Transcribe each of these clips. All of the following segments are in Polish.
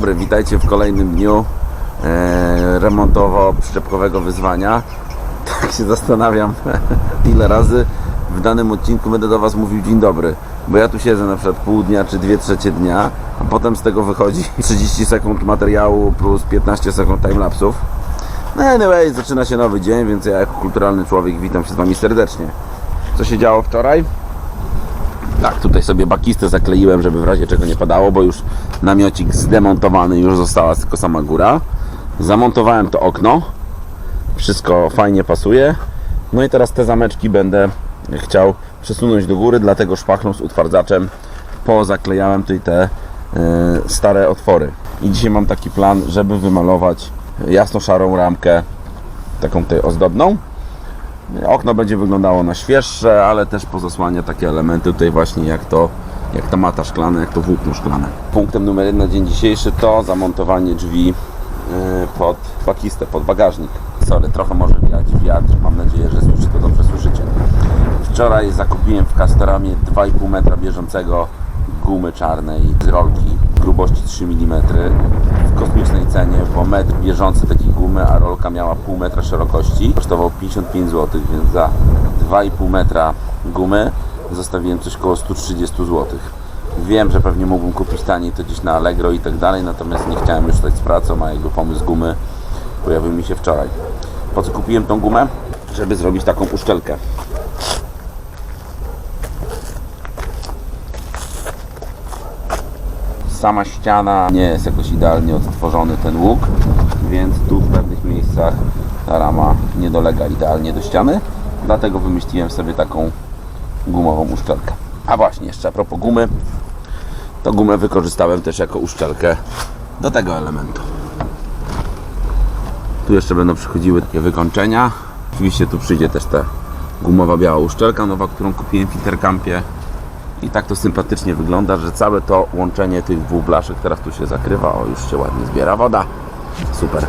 dobry, witajcie w kolejnym dniu e, remontowo-przyczepkowego wyzwania. Tak się zastanawiam, ile razy w danym odcinku będę do Was mówił dzień dobry. Bo ja tu siedzę na przykład pół dnia czy dwie trzecie dnia, a potem z tego wychodzi 30 sekund materiału plus 15 sekund timelapsów. No anyway, zaczyna się nowy dzień, więc ja jako kulturalny człowiek witam się z Wami serdecznie. Co się działo wczoraj? Tak, tutaj sobie bakistę zakleiłem, żeby w razie czego nie padało, bo już namiocik zdemontowany, już została tylko sama góra. Zamontowałem to okno. Wszystko fajnie pasuje. No i teraz te zameczki będę chciał przesunąć do góry, dlatego szpachlą z utwardzaczem pozaklejałem tutaj te e, stare otwory. I dzisiaj mam taki plan, żeby wymalować jasno-szarą ramkę, taką tutaj ozdobną. Okno będzie wyglądało na świeższe, ale też pozasłania takie elementy tutaj właśnie jak to, jak ta mata szklana, jak to włókno szklane. Punktem numer jeden na dzień dzisiejszy to zamontowanie drzwi yy, pod bakistę, pod bagażnik. Sorry, trochę może wiać wiatr, mam nadzieję, że słyszycie to dobrze słyszycie. Wczoraj zakupiłem w Castoramie 2,5 metra bieżącego gumy czarnej z rolki grubości 3 mm w kosmicznej cenie, bo metr bieżący takiej gumy, a rolka miała pół metra szerokości, kosztował 55 zł, więc za 2,5 metra gumy zostawiłem coś koło 130 zł. Wiem, że pewnie mógłbym kupić taniej to gdzieś na Allegro i tak dalej, natomiast nie chciałem już stać z pracą, a jakby pomysł gumy pojawił mi się wczoraj. Po co kupiłem tą gumę? Żeby zrobić taką uszczelkę. Sama ściana nie jest jakoś idealnie odtworzony ten łuk, więc tu w pewnych miejscach ta rama nie dolega idealnie do ściany. Dlatego wymyśliłem sobie taką gumową uszczelkę. A właśnie, jeszcze a propos gumy, to gumę wykorzystałem też jako uszczelkę do tego elementu. Tu jeszcze będą przychodziły takie wykończenia. Oczywiście tu przyjdzie też ta gumowa biała uszczelka nowa, którą kupiłem w Intercampie. I tak to sympatycznie wygląda, że całe to łączenie tych dwóch blaszek teraz tu się zakrywa. O, już się ładnie zbiera woda. Super.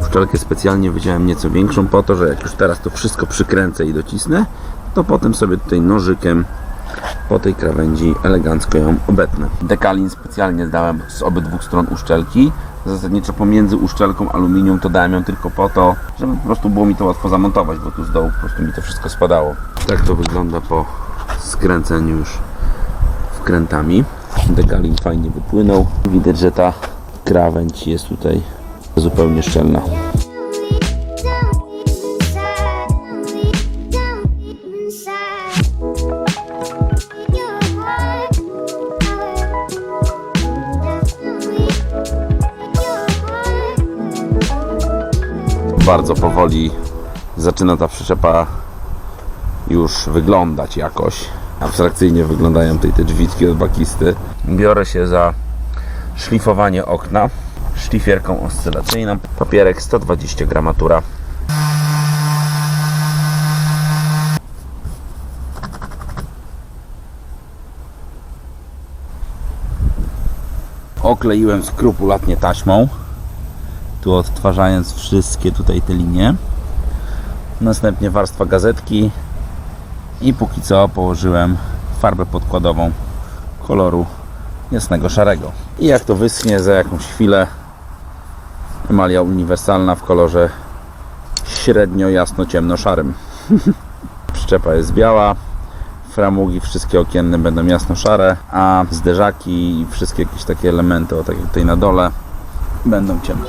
Uszczelkę specjalnie wyciąłem nieco większą po to, że jak już teraz to wszystko przykręcę i docisnę, to potem sobie tutaj nożykiem po tej krawędzi elegancko ją obetnę. Dekalin specjalnie dałem z obydwu stron uszczelki. Zasadniczo pomiędzy uszczelką aluminium to dałem ją tylko po to, żeby po prostu było mi to łatwo zamontować, bo tu z dołu po prostu mi to wszystko spadało. Tak to wygląda po skręceniu już wkrętami. Dekalin fajnie wypłynął. Widać, że ta krawędź jest tutaj zupełnie szczelna. Bardzo powoli zaczyna ta przyczepa już wyglądać jakoś. Abstrakcyjnie wyglądają tutaj te drzwitki od bakisty. Biorę się za szlifowanie okna szlifierką oscylacyjną. Papierek 120 gramatura. Okleiłem skrupulatnie taśmą tu odtwarzając wszystkie tutaj te linie. Następnie warstwa gazetki i póki co położyłem farbę podkładową koloru jasnego szarego. I jak to wyschnie za jakąś chwilę emalia uniwersalna w kolorze średnio jasno ciemno szarym. Przyczepa jest biała, framugi wszystkie okienne będą jasno szare, a zderzaki i wszystkie jakieś takie elementy, o tak jak tutaj na dole, będą ciemno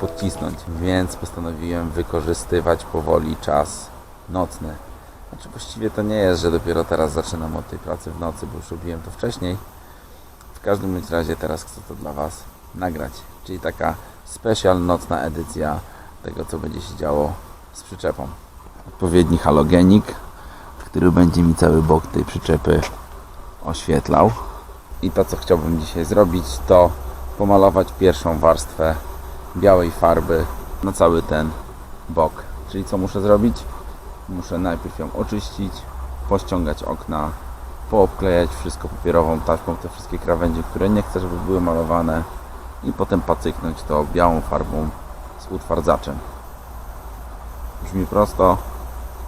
podcisnąć, więc postanowiłem wykorzystywać powoli czas nocny. Znaczy właściwie to nie jest, że dopiero teraz zaczynam od tej pracy w nocy, bo już robiłem to wcześniej. W każdym bądź razie teraz chcę to dla Was nagrać, czyli taka specjal nocna edycja tego, co będzie się działo z przyczepą. Odpowiedni halogenik, który będzie mi cały bok tej przyczepy oświetlał. I to, co chciałbym dzisiaj zrobić, to pomalować pierwszą warstwę białej farby na cały ten bok. Czyli co muszę zrobić? Muszę najpierw ją oczyścić, pościągać okna, poobklejać wszystko papierową taśmą, te wszystkie krawędzie, które nie chcę, żeby były malowane i potem pacyknąć to białą farbą z utwardzaczem. Brzmi prosto,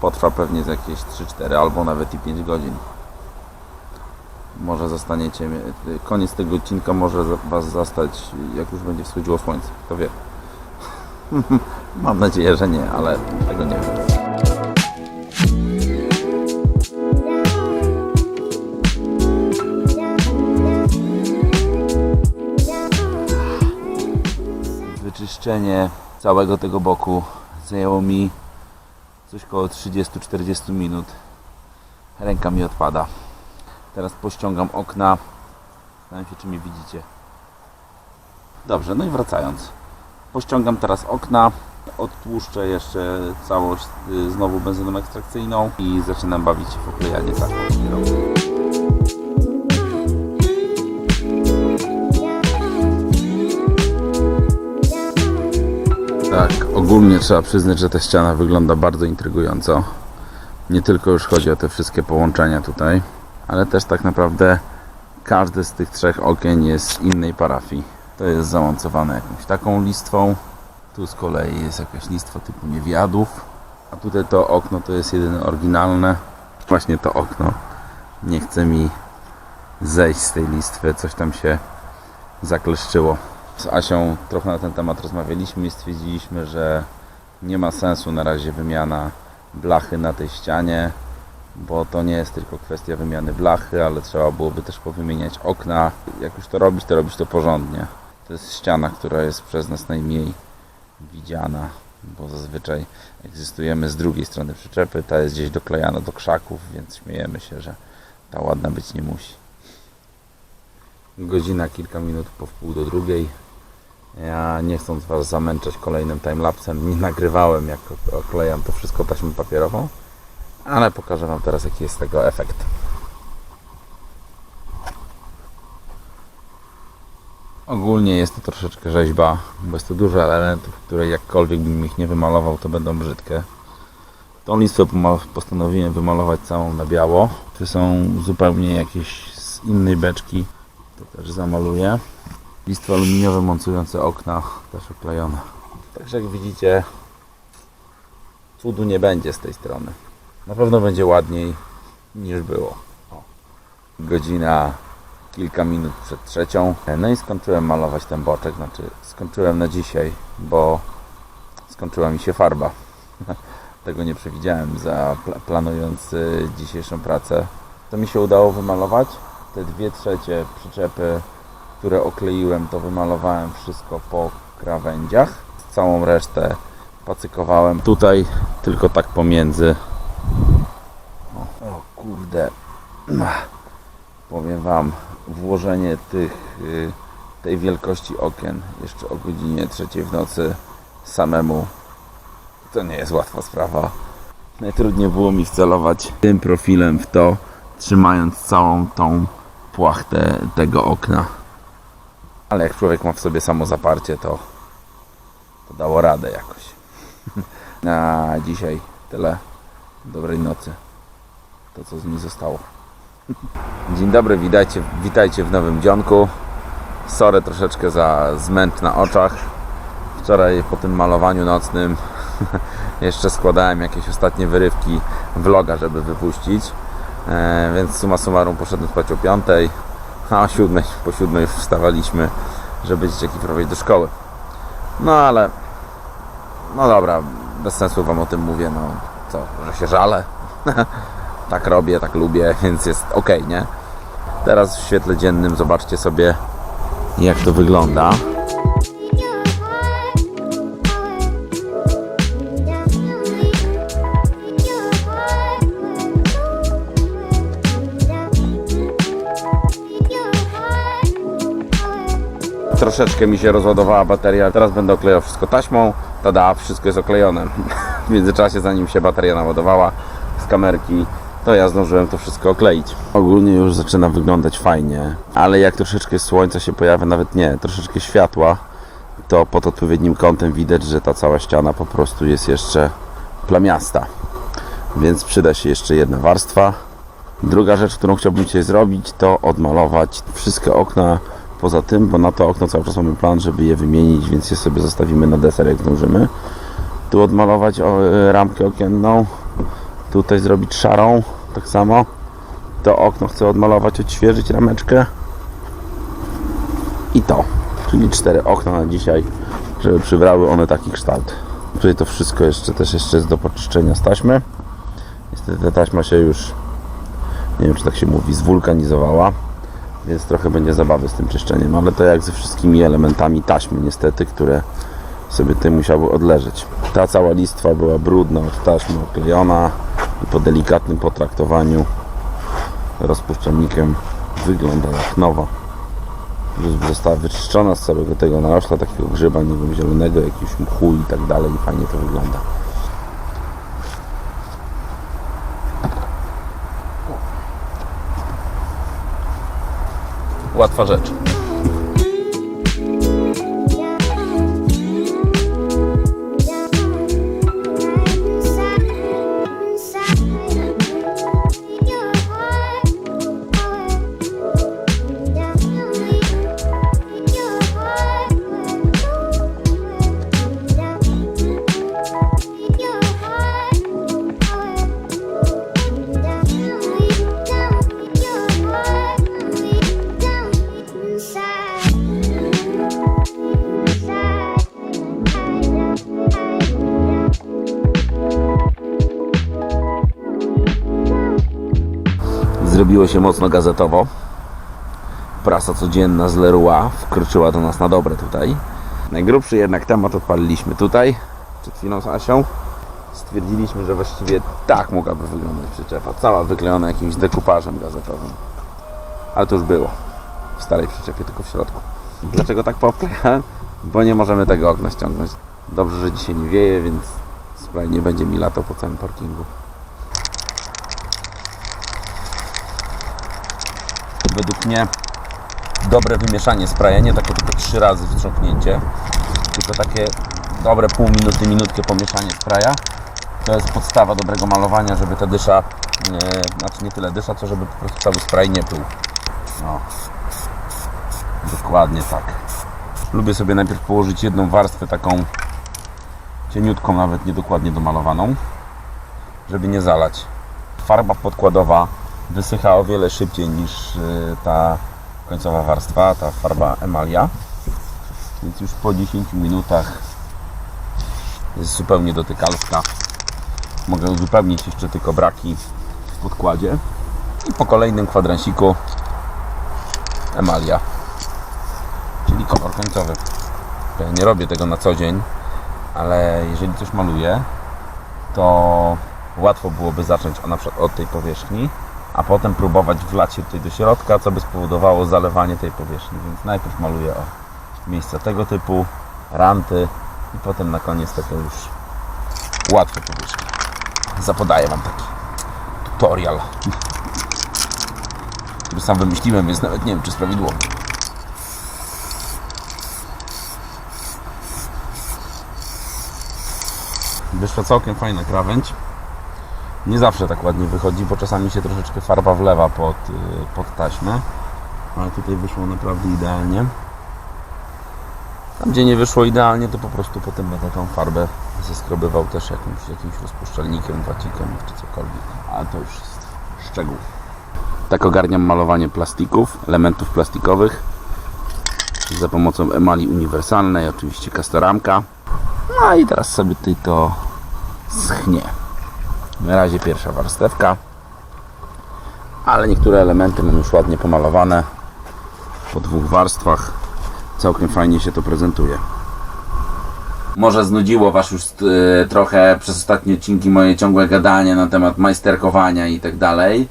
potrwa pewnie z jakieś 3-4 albo nawet i 5 godzin. Może zostaniecie, koniec tego odcinka może Was zastać, jak już będzie wschodziło słońce, kto wie. Mam nadzieję, że nie, ale tego nie wiem. Wyczyszczenie całego tego boku zajęło mi coś koło 30-40 minut. Ręka mi odpada. Teraz pościągam okna. Zastanawiam się, czy mnie widzicie. Dobrze, no i wracając. Pościągam teraz okna. Odtłuszczę jeszcze całość y, znowu benzyną ekstrakcyjną i zaczynam bawić się w oklejanie taką papierową. Tak, ogólnie trzeba przyznać, że ta ściana wygląda bardzo intrygująco. Nie tylko już chodzi o te wszystkie połączenia tutaj, ale też tak naprawdę każde z tych trzech okien jest z innej parafii. To jest zamontowane jakąś taką listwą, tu z kolei jest jakaś listwa typu niewiadów, a tutaj to okno to jest jedyne oryginalne. Właśnie to okno nie chce mi zejść z tej listwy, coś tam się zakleszczyło. Z Asią trochę na ten temat rozmawialiśmy i stwierdziliśmy, że nie ma sensu na razie wymiana blachy na tej ścianie, bo to nie jest tylko kwestia wymiany blachy, ale trzeba byłoby też powymieniać okna. Jak już to robić, to robić to porządnie. To jest ściana, która jest przez nas najmniej widziana, bo zazwyczaj egzystujemy z drugiej strony przyczepy, ta jest gdzieś doklejana do krzaków, więc śmiejemy się, że ta ładna być nie musi. Godzina, kilka minut po wpół do drugiej. Ja nie chcąc Was zamęczać kolejnym timelapsem, nie nagrywałem jak oklejam to wszystko taśmą papierową, ale pokażę Wam teraz jaki jest tego efekt. Ogólnie jest to troszeczkę rzeźba, bo jest to dużo elementów, które jakkolwiek bym ich nie wymalował, to będą brzydkie. Tą listwę poma- postanowiłem wymalować całą na biało. Tu są zupełnie jakieś z innej beczki. To też zamaluję. Listwy aluminiowe mocujące okna też oklejone. Także jak widzicie, cudu nie będzie z tej strony. Na pewno będzie ładniej niż było. Godzina kilka minut przed trzecią. No i skończyłem malować ten boczek. Znaczy skończyłem na dzisiaj, bo skończyła mi się farba. Tego nie przewidziałem za pla- planując y, dzisiejszą pracę. To mi się udało wymalować. Te dwie trzecie przyczepy, które okleiłem, to wymalowałem wszystko po krawędziach. Całą resztę pacykowałem tutaj, tylko tak pomiędzy. O, kurde. Powiem Wam, włożenie tych, y, tej wielkości okien jeszcze o godzinie trzeciej w nocy samemu to nie jest łatwa sprawa. Najtrudniej było mi wcelować tym profilem w to, trzymając całą tą płachtę tego okna. Ale jak człowiek ma w sobie samo zaparcie, to, to dało radę jakoś. Na dzisiaj tyle. Dobrej nocy. To co z niej zostało. Dzień dobry, witajcie, witajcie w nowym dzionku. Sorry troszeczkę za zmęt na oczach. Wczoraj po tym malowaniu nocnym jeszcze składałem jakieś ostatnie wyrywki vloga, żeby wypuścić. E, więc summa summarum poszedłem spać o 5, a o 7, po 7 już wstawaliśmy, żeby dzieciaki prowadzić do szkoły. No ale, no dobra, bez sensu Wam o tym mówię, no co, że się żalę. tak robię, tak lubię, więc jest ok, nie? Teraz w świetle dziennym zobaczcie sobie, jak to wygląda. Troszeczkę mi się rozładowała bateria, teraz będę oklejał wszystko taśmą. Tada, wszystko jest oklejone. Międzyczasie, zanim się bateria naładowała z kamerki, to ja zdążyłem to wszystko okleić. Ogólnie już zaczyna wyglądać fajnie, ale jak troszeczkę słońca się pojawia, nawet nie, troszeczkę światła, to pod odpowiednim kątem widać, że ta cała ściana po prostu jest jeszcze plamiasta. Więc przyda się jeszcze jedna warstwa Druga rzecz, którą chciałbym dzisiaj zrobić, to odmalować wszystkie okna poza tym, bo na to okno cały czas mamy plan, żeby je wymienić, więc je sobie zostawimy na deser, jak zdążymy. Tu odmalować e, ramkę okienną, tutaj zrobić szarą, tak samo. To okno chcę odmalować, odświeżyć rameczkę. I to, czyli cztery okna na dzisiaj, żeby przybrały one taki kształt. Tutaj to wszystko jeszcze też jeszcze jest do poczyszczenia z taśmy. Niestety ta taśma się już, nie wiem czy tak się mówi, zwulkanizowała, więc trochę będzie zabawy z tym czyszczeniem, ale to jak ze wszystkimi elementami taśmy niestety, które sobie tutaj musiały odleżeć. Ta cała listwa była brudna od taśmy oklejona i po delikatnym potraktowaniu rozpuszczalnikiem wygląda jak nowa. Została wyczyszczona z całego tego narośla, takiego grzyba, nie wiem, zielonego, jakiegoś mchu i tak dalej i fajnie to wygląda. Łatwa rzecz. Się mocno gazetowo. Prasa codzienna z Leroy wkroczyła do nas na dobre tutaj. Najgrubszy jednak temat odpaliliśmy tutaj, przed chwilą z Asią. Stwierdziliśmy, że właściwie tak mogłaby wyglądać przyczepa. Cała wyklejona jakimś dekupażem gazetowym. Ale to już było. W starej przyczepie, tylko w środku. Dlaczego tak poobklejałem? Bo nie możemy tego okna ściągnąć. Dobrze, że dzisiaj nie wieje, więc spray nie będzie mi latał po całym parkingu. Według mnie dobre wymieszanie spraya, nie takie tylko trzy razy wstrząknięcie, tylko takie dobre pół minuty, minutkę pomieszanie spraya. To jest podstawa dobrego malowania, żeby ta dysza, nie, znaczy nie tyle dysza, co żeby po prostu cały spray nie pluł. No. Dokładnie tak. Lubię sobie najpierw położyć jedną warstwę taką cieniutką, nawet niedokładnie domalowaną, żeby nie zalać. Farba podkładowa wysycha o wiele szybciej niż y, ta końcowa warstwa, ta farba emalia. Więc już po 10 minutach jest zupełnie dotykalska. Mogę uzupełnić jeszcze tylko braki w podkładzie. I po kolejnym kwadransiku emalia, czyli kolor końcowy. Ja nie robię tego na co dzień, ale jeżeli coś maluję, to łatwo byłoby zacząć na przykład od tej powierzchni, a potem próbować wlać się tutaj do środka, co by spowodowało zalewanie tej powierzchni. Więc najpierw maluję o miejsca tego typu, ranty i potem na koniec takie już łatwe powierzchnie. Zapodaję Wam taki tutorial, który sam wymyśliłem, więc nawet nie wiem, czy jest prawidłowy. Wyszła całkiem fajna krawędź. Nie zawsze tak ładnie wychodzi, bo czasami się troszeczkę farba wlewa pod, y, pod taśmę. Ale tutaj wyszło naprawdę idealnie. Tam gdzie nie wyszło idealnie, to po prostu potem będę tą farbę zeskrobywał też jakimś, jakimś rozpuszczalnikiem, wacikiem czy cokolwiek. Ale to już jest szczegół. Tak ogarniam malowanie plastików, elementów plastikowych za pomocą emali uniwersalnej, oczywiście kastoramka. No i teraz sobie tutaj to schnie. Na razie pierwsza warstewka, ale niektóre elementy mam już ładnie pomalowane po dwóch warstwach. Całkiem fajnie się to prezentuje. Może znudziło Was już e, trochę przez ostatnie odcinki moje ciągłe gadanie na temat majsterkowania i tak dalej.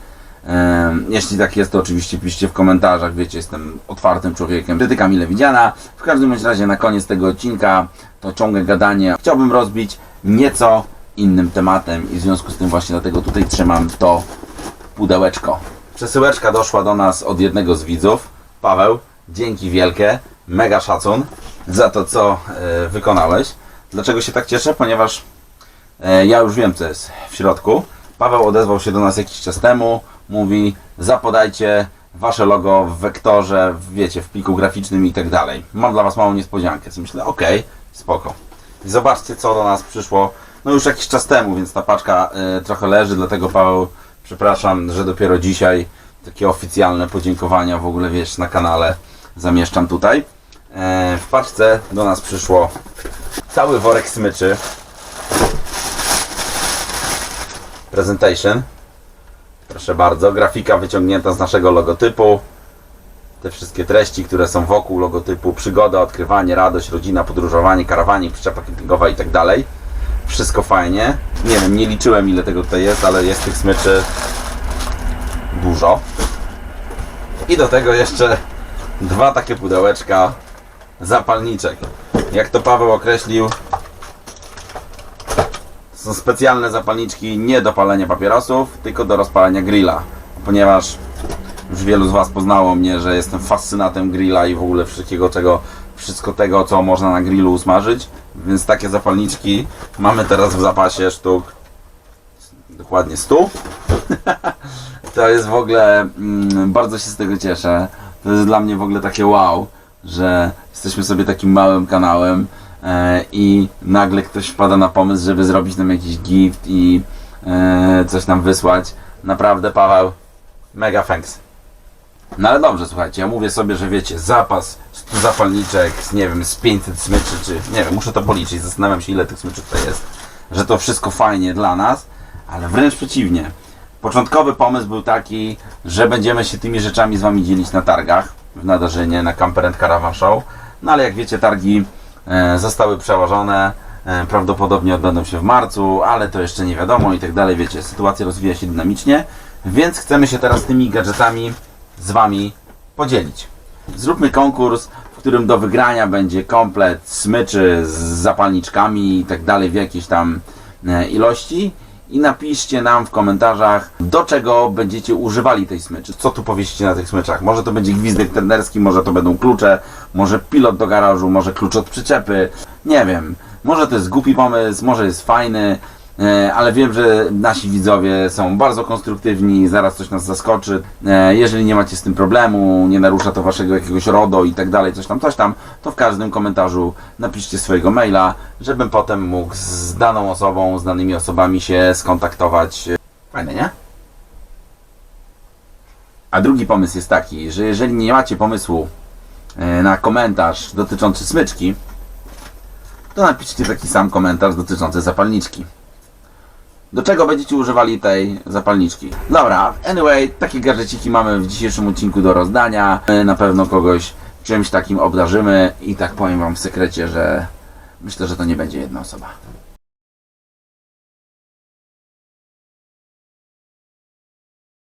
E, Jeśli tak jest, to oczywiście piszcie w komentarzach. Wiecie, jestem otwartym człowiekiem. Krytyka mile widziana. W każdym razie na koniec tego odcinka to ciągłe gadanie chciałbym rozbić nieco innym tematem i w związku z tym właśnie dlatego tutaj trzymam to pudełeczko. Przesyłeczka doszła do nas od jednego z widzów. Paweł, dzięki wielkie, mega szacun za to, co e, wykonałeś. Dlaczego się tak cieszę? Ponieważ e, ja już wiem, co jest w środku. Paweł odezwał się do nas jakiś czas temu, mówi zapodajcie wasze logo w wektorze, wiecie, w pliku graficznym i tak dalej. Mam dla was małą niespodziankę. Więc myślę, okej, spoko. Zobaczcie, co do nas przyszło. No już jakiś czas temu, więc ta paczka y, trochę leży, dlatego Paweł, przepraszam, że dopiero dzisiaj takie oficjalne podziękowania w ogóle, wiesz, na kanale zamieszczam tutaj. E, w paczce do nas przyszło cały worek smyczy. Presentation. Proszę bardzo, grafika wyciągnięta z naszego logotypu. Te wszystkie treści, które są wokół logotypu, przygoda, odkrywanie, radość, rodzina, podróżowanie, karawanie, przyczepa kempingowa i tak dalej. Wszystko fajnie. Nie wiem, nie liczyłem ile tego tutaj jest, ale jest tych smyczy dużo. I do tego jeszcze dwa takie pudełeczka zapalniczek. Jak to Paweł określił, są specjalne zapalniczki nie do palenia papierosów, tylko do rozpalania grilla. Ponieważ już wielu z Was poznało mnie, że jestem fascynatem grilla i w ogóle wszystkiego czego, wszystko tego, co można na grillu usmażyć. Więc takie zapalniczki mamy teraz w zapasie sztuk dokładnie 100. to jest w ogóle, mm, bardzo się z tego cieszę. To jest dla mnie w ogóle takie wow, że jesteśmy sobie takim małym kanałem e, i nagle ktoś wpada na pomysł, żeby zrobić nam jakiś gift i e, coś nam wysłać. Naprawdę, Paweł, mega thanks. No ale dobrze, słuchajcie, ja mówię sobie, że wiecie, zapas 100 zapalniczek, z, nie wiem, z 500 smyczy, czy nie wiem, muszę to policzyć, zastanawiam się ile tych smyczy tutaj jest, że to wszystko fajnie dla nas, ale wręcz przeciwnie. Początkowy pomysł był taki, że będziemy się tymi rzeczami z Wami dzielić na targach w Nadarzynie, na Camper Caravan Show. No ale jak wiecie, targi e, zostały przełożone, e, prawdopodobnie odbędą się w marcu, ale to jeszcze nie wiadomo i tak dalej, wiecie, sytuacja rozwija się dynamicznie, więc chcemy się teraz tymi gadżetami z Wami podzielić. Zróbmy konkurs, w którym do wygrania będzie komplet smyczy z zapalniczkami i tak dalej w jakiejś tam e, ilości i napiszcie nam w komentarzach, do czego będziecie używali tej smyczy. Co tu powiesicie na tych smyczach? Może to będzie gwizdek tenderski, może to będą klucze, może pilot do garażu, może klucz od przyczepy. Nie wiem. Może to jest głupi pomysł, może jest fajny, ale wiem, że nasi widzowie są bardzo konstruktywni, zaraz coś nas zaskoczy. E, Jeżeli nie macie z tym problemu, nie narusza to waszego jakiegoś RODO i tak dalej, coś tam, coś tam, to w każdym komentarzu napiszcie swojego maila, żebym potem mógł z daną osobą, z danymi osobami się skontaktować. Fajne, nie? A drugi pomysł jest taki, że jeżeli nie macie pomysłu e, na komentarz dotyczący smyczki, to napiszcie taki sam komentarz dotyczący zapalniczki. Do czego będziecie używali tej zapalniczki? Dobra, anyway, takie gadżeciki mamy w dzisiejszym odcinku do rozdania. My na pewno kogoś czymś takim obdarzymy i tak powiem wam w sekrecie, że myślę, że to nie będzie jedna osoba.